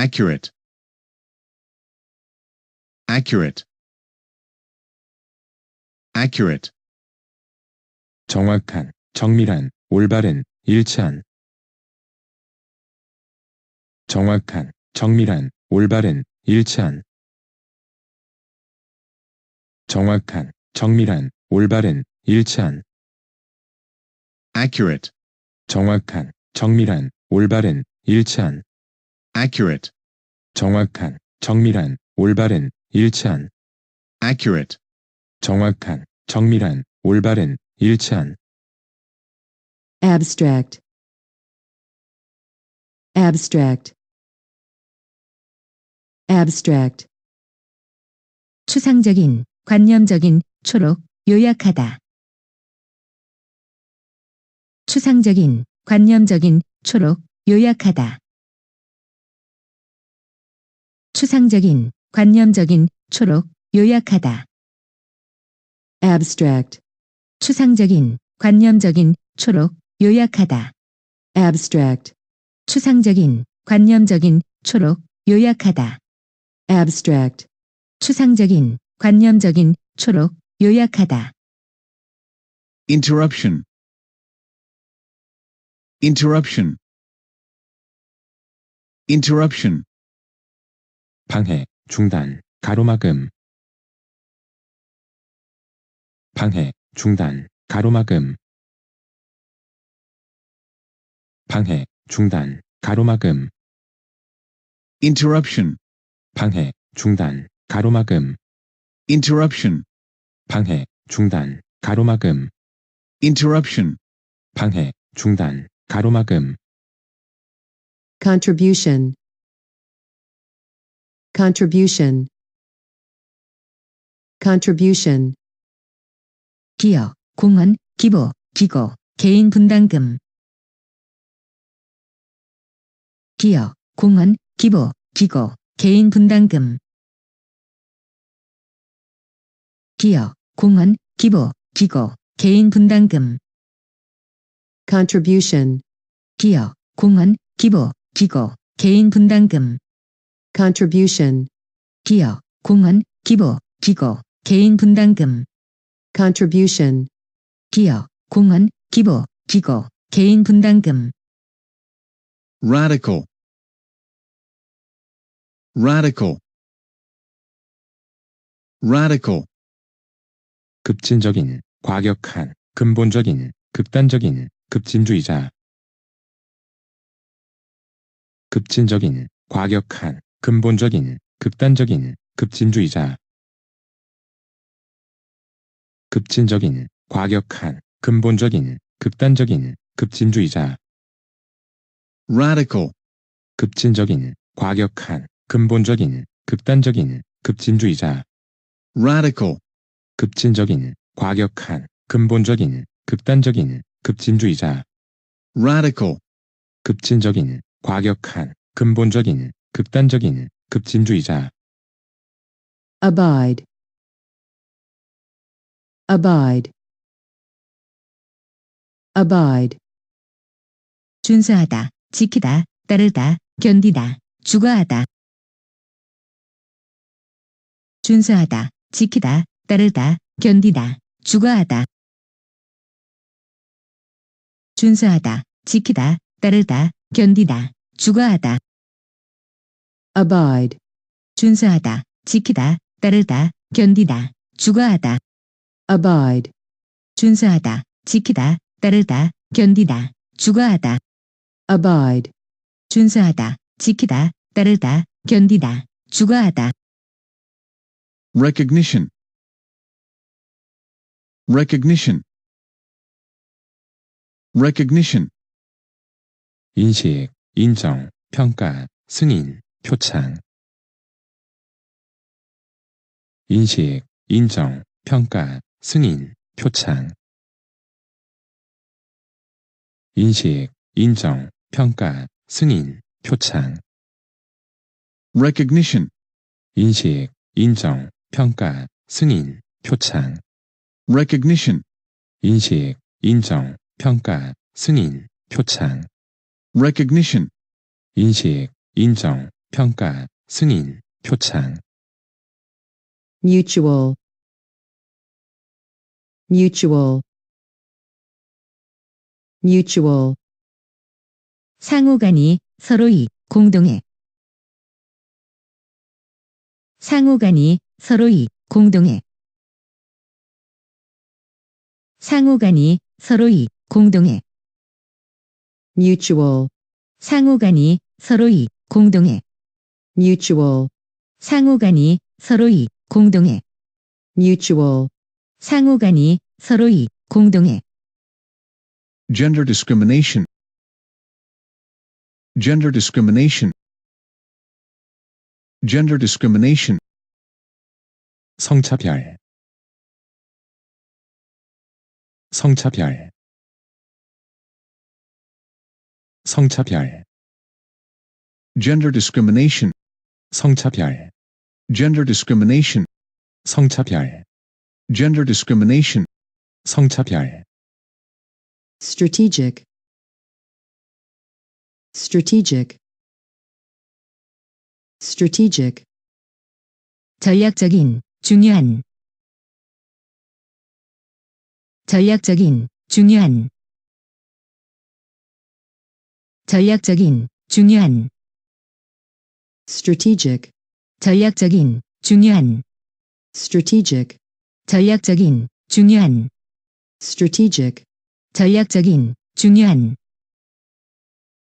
accurate, accurate, accurate, 정확한, 정밀한, 올바른, 일치한. 정확한, 정밀한, 올바른, 일치한. 정확한, 정밀한, 올바른, 일치한. accurate, 정확한, 정밀한, 올바른, 일치한. Accurate, 정확한, 정밀한, 올바른, 일치한. accurate, 정확한, 정밀한, 올바른, 일치한. abstract, abstract, abstract, 추상적인, 관념적인, 초록, 요약하다. 추상적인, 관념적인, 초록, 요약하다. 추상적인, 관념적인, 초록, 요약하다. abstract, 추상적인, 관념적인, 초록, 요약하다. abstract, 추상적인, 관념적인, 초록, 요약하다. abstract, 추상적인, 관념적인, 초록, 요약하다. interruption, interruption, interruption, 방해, 중단, 가로막음. 방해, 중단, 가로막음. 방해, 중단, 가로막음. interruption, 방해, 중단, 가로막음. interruption, 방해, 중단, 가로막음. interruption, 방해, 중단, 가로막음. contribution, contribution, contribution, 기여, 공헌, 기부, 기고, 개인 분담금. 기여, 공헌, 기부, 기고, 개인 분담금. 기여, 공헌, 기부, 기고, 개인 분담금. contribution, 기여, 공헌, 기부, 기고, 개인 분담금. Contribution, 기여, 공헌, 기부, 기고, 개인 분담금. contribution, 기여, 공헌, 기부, 기고, 개인 분담금. radical, radical, radical, 급진적인, 과격한, 근본적인, 극단적인, 급진주의자. 급진적인, 과격한, 근본적인, 극단적인, 급진주의자. 급진적인, 과격한, 근본적인, 극단적인, 급진주의자. radical, 급진적인, 과격한, 근본적인, 극단적인, 급진주의자. radical, 급진적인, 과격한, 근본적인, 극단적인, 급진주의자. radical, 급진적인, 과격한, 근본적인, 극단적인, 급진주의자. abide, abide, abide, 준수하다, 지키다, 따르다, 견디다, 주거하다. 준수하다, 지키다, 따르다, 견디다, 주거하다. 준수하다, 지키다, 따르다, 견디다, 주거하다. Abide, 준수하다, 지키다, 따르다, 견디다, 주거하다. abide, 준수하다, 지키다, 따르다, 견디다, 주거하다. abide, 준수하다, 지키다, 따르다, 견디다, 주거하다. recognition, recognition, recognition, 인식, 인정, 평가, 승인, 표창. 인식, 인정, 평가, 승인, 표창. 인식, 인정, 평가, 승인, 표창. recognition, 인식, 인정, 평가, 승인, 표창. recognition, 인식, 인정, 평가, 승인, 표창. recognition, 인식, 인정, 평가, 승인, 표창, mutual, mutual, mutual, 상호간이 서로이 공동의. 상호간이 서로이 공동의. 상호간이 서로이 공동의. Mutual, 상호간이 서로이 공동의 mutual, 상호간이 서로이 공동의 mutual, 상호간이 서로이 공동의 Gender discrimination. Gender discrimination. Gender discrimination. 성차별, 성차별, 성차별, Gender discrimination. 성차별, Gender discrimination. 성차별, Gender discrimination. 성차별, strategic, strategic, strategic, 전략적인 중요한 전략적인 중요한 전략적인 중요한 strategic, 전략적인 중요한 strategic, 전략적인 중요한 strategic, 전략적인 중요한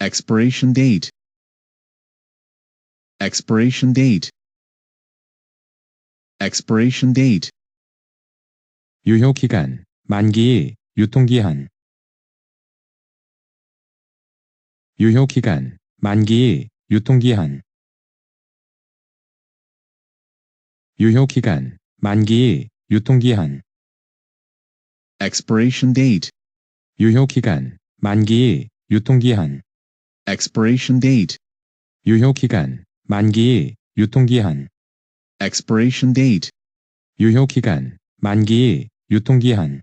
Expiration date. Expiration date. Expiration date. 유효 기간, 만기, 유통 기한, 유효 기간, 만기, 유통 기한, 유효기간, 만기, 유통기한, Expiration date. 유효기간, 만기, 유통기한, Expiration date. 유효기간, 만기, 유통기한, Expiration date. 유효기간, 만기, 유통기한,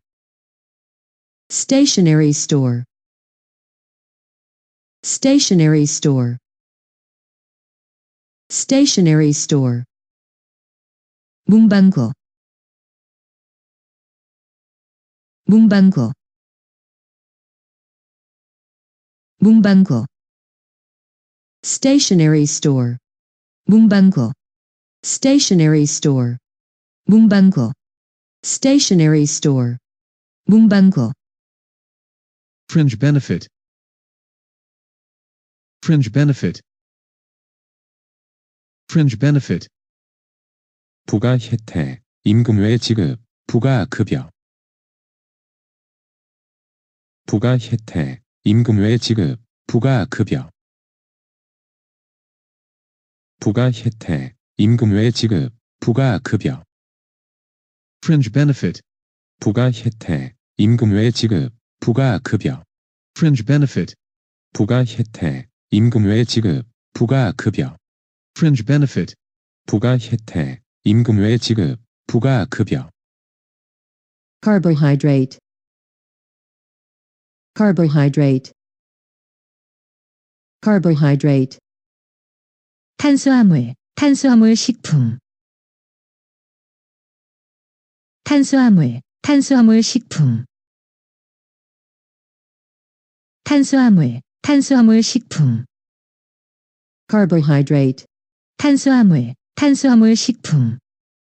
stationery store, stationery store, stationery store, 문방구 문방구 문방구 stationery store, 문방구 stationery store, 문방구 stationery store, 문방구 Fringe benefit. Fringe benefit. Fringe benefit. 부가 혜택, 임금 외 지급, 부가 급여. 부가 혜택, 임금 외 지급, 부가 급여. 부가 혜택, 임금 외 지급, 부가 급여. Fringe benefit. 부가 혜택, 임금 외 지급, 부가 급여. Fringe benefit. 부가 혜택, 임금 외 지급, 부가 급여. Fringe benefit. 부가 혜택, 임금 외 지급, 부가 급여. carbohydrate, carbohydrate, carbohydrate, 탄수화물 탄수화물 식품 탄수화물 탄수화물 식품 탄수화물 탄수화물 식품 carbohydrate, 탄수화물 탄수화물 식품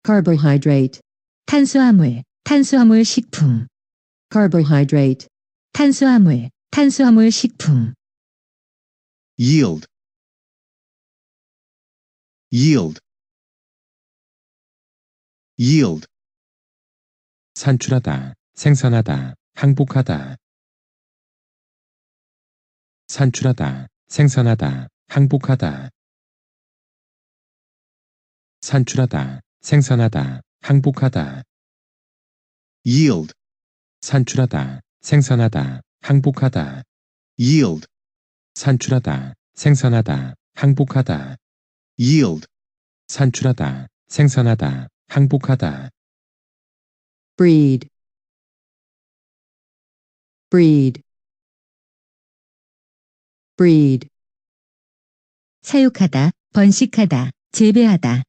carbohydrate, 탄수화물 탄수화물 식품 carbohydrate, 탄수화물 탄수화물 식품 Yield. Yield. Yield. 산출하다, 생산하다, 항복하다. 산출하다, 생산하다, 항복하다. 산출하다, 생산하다, 항복하다. Yield. 산출하다, 생산하다, 항복하다. Yield. 산출하다, 생산하다, 항복하다. Yield. 산출하다, 생산하다, 항복하다. breed, breed, breed, 사육하다 번식하다, 재배하다.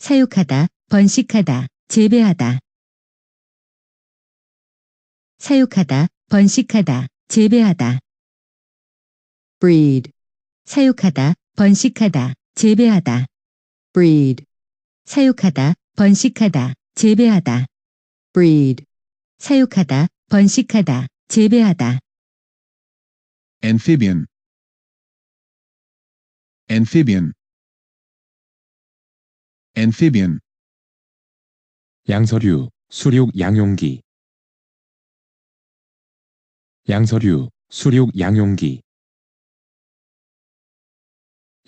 사육하다, 번식하다, 재배하다. 사육하다, 번식하다, 재배하다. breed, 사육하다, 번식하다, 재배하다. breed, 사육하다, 번식하다, 재배하다. breed, 사육하다, 번식하다, 재배하다. amphibian, amphibian, amphibian, 양서류, 수륙 양용기. 양서류, 수륙 양용기.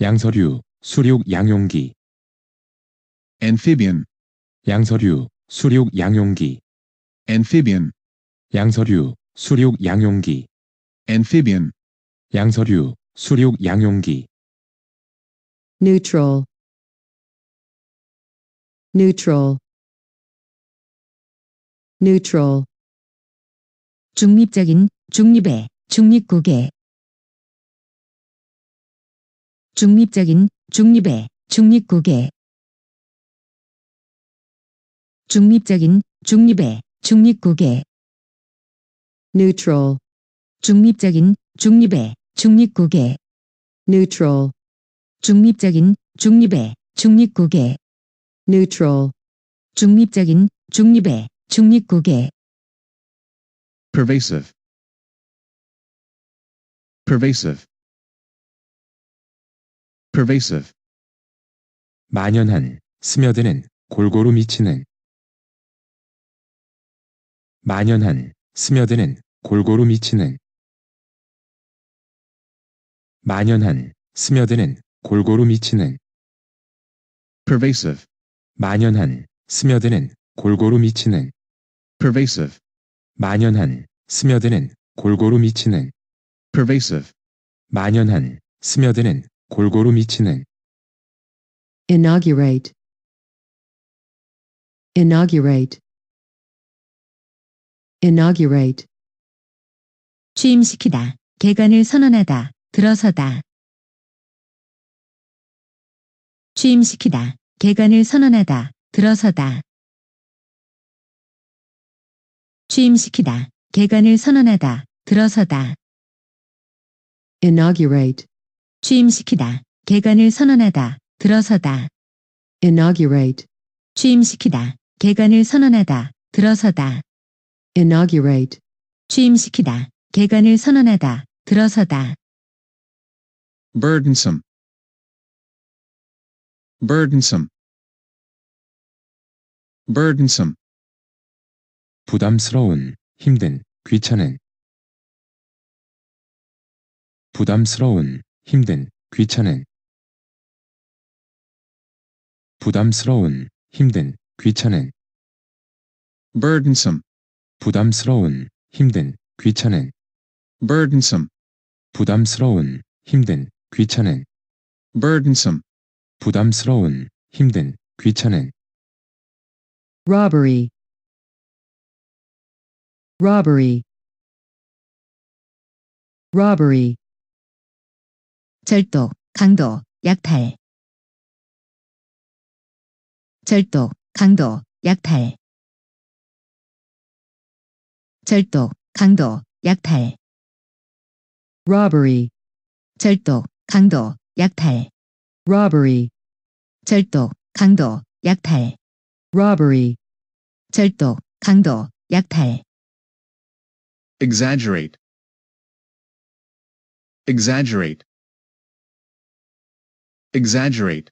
양서류, 수륙 양용기. amphibian, 양서류, 수륙 양용기. amphibian, 양서류, 수륙 양용기. amphibian, 양서류, 수륙 양용기. neutral, neutral, neutral, 중립적인, 중립의, 중립국의. 중립적인, 중립의, 중립국의. 중립적인, 중립의, 중립국의. neutral, 중립적인, 중립의, 중립국의. neutral, 중립적인, 중립의, 중립국의. Neutral, 중립적인, 중립의, 중립국의. pervasive, pervasive, pervasive, 만연한, 스며드는, 골고루 미치는. 만연한, 스며드는, 골고루 미치는. 만연한, 스며드는, 골고루 미치는. pervasive, 만연한, 스며드는, 골고루 미치는. pervasive, 만연한, 스며드는, 골고루 미치는. pervasive, 만연한, 스며드는, 골고루 미치는. inaugurate, inaugurate, inaugurate, 취임시키다, 개관을 선언하다, 들어서다. 취임시키다, 개관을 선언하다, 들어서다. 취임시키다, 개관을 선언하다, 들어서다. inaugurate, 취임시키다, 개관을 선언하다, 들어서다. inaugurate, 취임시키다, 개관을 선언하다, 들어서다. inaugurate, 취임시키다, 개관을 선언하다, 들어서다. burdensome, burdensome, burdensome, 부담스러운, 힘든, 귀찮은. 부담스러운, 힘든, 귀찮은. 부담스러운, 힘든, 귀찮은. burdensome, 부담스러운, 힘든, 귀찮은. burdensome, 부담스러운, 힘든, 귀찮은. burdensome, 부담스러운, 힘든, 귀찮은. robbery, robbery, robbery, 절도, 강도, 약탈. 절도, 강도, 약탈. 절도, 강도, 약탈. robbery, 절도, 강도, 약탈. Robbery, 절도, 강도, 약탈. robbery, 절도, 강도, 약탈. exaggerate, exaggerate, exaggerate,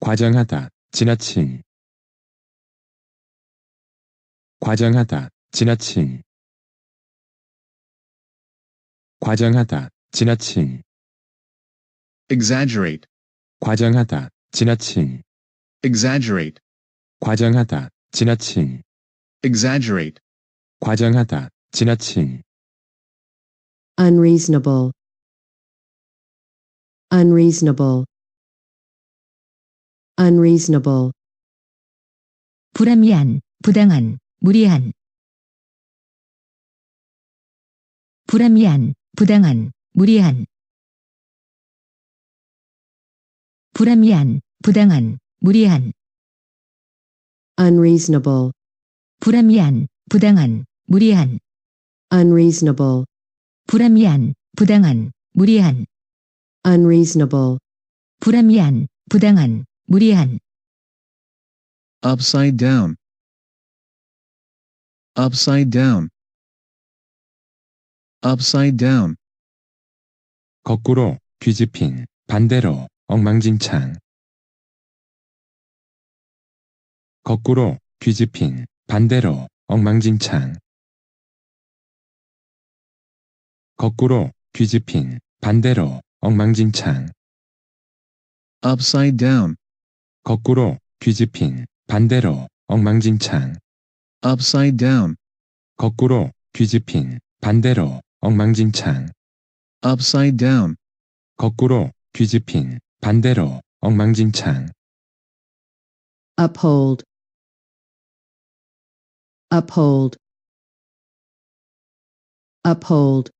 과장하다, 지나친. 과장하다, 지나친. 과장하다, 지나친. Exaggerate, 과장하다, 지나친. exaggerate, 과장하다, 지나친. exaggerate, 과장하다, 지나친. unreasonable, unreasonable, unreasonable, 불합리한, 부당한, 무리한. 불합리한, 부당한, 무리한. 불합리한, 부당한, 무리한, unreasonable, 불합리한, 부당한, 무리한, unreasonable, 불합리한, 부당한, 무리한, unreasonable, 불합리한, 부당한, 무리한, upside down, upside down, upside down, 거꾸로, 뒤집힌, 반대로, 엉망진창. 거꾸로, 뒤집힌, 반대로, 엉망진창. 거꾸로, 뒤집힌, 반대로, 엉망진창. upside down, 거꾸로, 뒤집힌, 반대로, 엉망진창. upside down, 거꾸로, 뒤집힌, 반대로, 엉망진창. upside down, 거꾸로, 뒤집힌, 반대로, 엉망진창. uphold, uphold, uphold,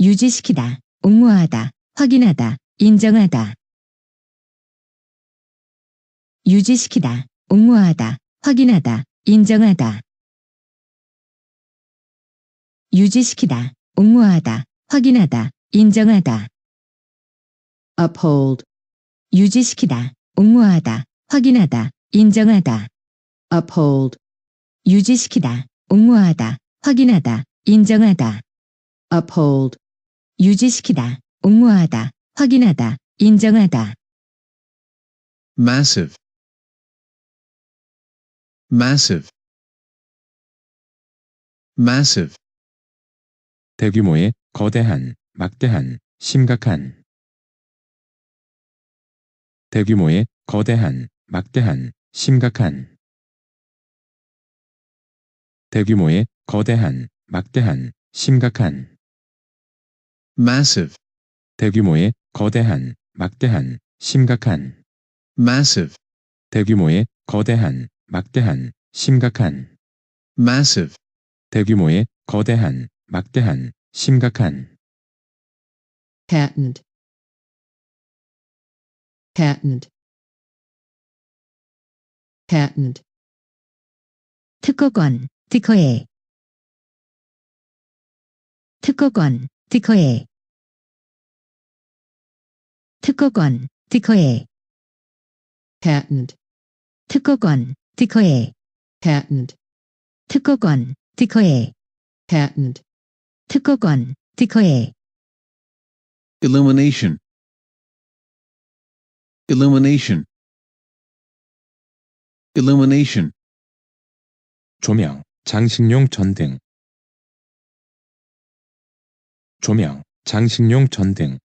유지시키다, 옹호하다, 확인하다, 인정하다. 유지시키다, 옹호하다, 확인하다, 인정하다. 유지시키다, 옹호하다, 확인하다, 인정하다. Uphold, 유지시키다, 옹호하다, 확인하다, 인정하다. uphold, 유지시키다, 옹호하다, 확인하다, 인정하다. uphold, 유지시키다, 옹호하다, 확인하다, 인정하다. massive, massive, massive, 대규모의, 거대한, 막대한, 심각한. 대규모의, 거대한, 막대한, 심각한. 대규모의, 거대한, 막대한, 심각한. massive, 대규모의, 거대한, 막대한, 심각한. massive, 대규모의, 거대한, 막대한, 심각한. massive, 대규모의, 거대한, 막대한, 심각한. patent, patent, patent, 특허권, 특허에. 특허권, 특허에. 특허권, 특허에. patent, 특허권, 특허에. patent, 특허권, 특허에. patent, 특허권, 특허에. illumination, Illumination, illumination, 조명, 장식용 전등. 조명, 장식용 전등.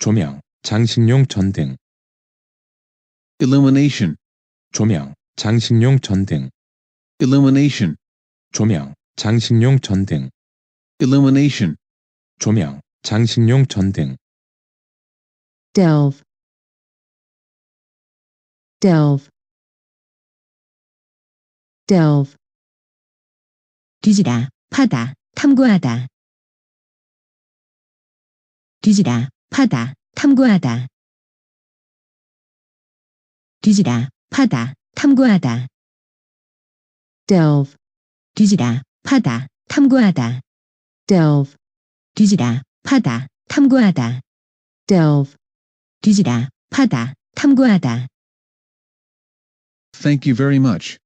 조명, 장식용 전등. illumination, 조명, 장식용 전등. illumination, 조명, 장식용 전등. illumination, 조명, 장식용 전등. Delve, delve, delve, 뒤지다, 파다, 탐구하다. 뒤지다, 파다, 탐구하다. 뒤지다, 파다, 탐구하다. delve, 뒤지다, 파다, 탐구하다. delve, 뒤지다, 파다, 탐구하다. delve. 뒤지다, 파다, 탐구하다. Thank you very much.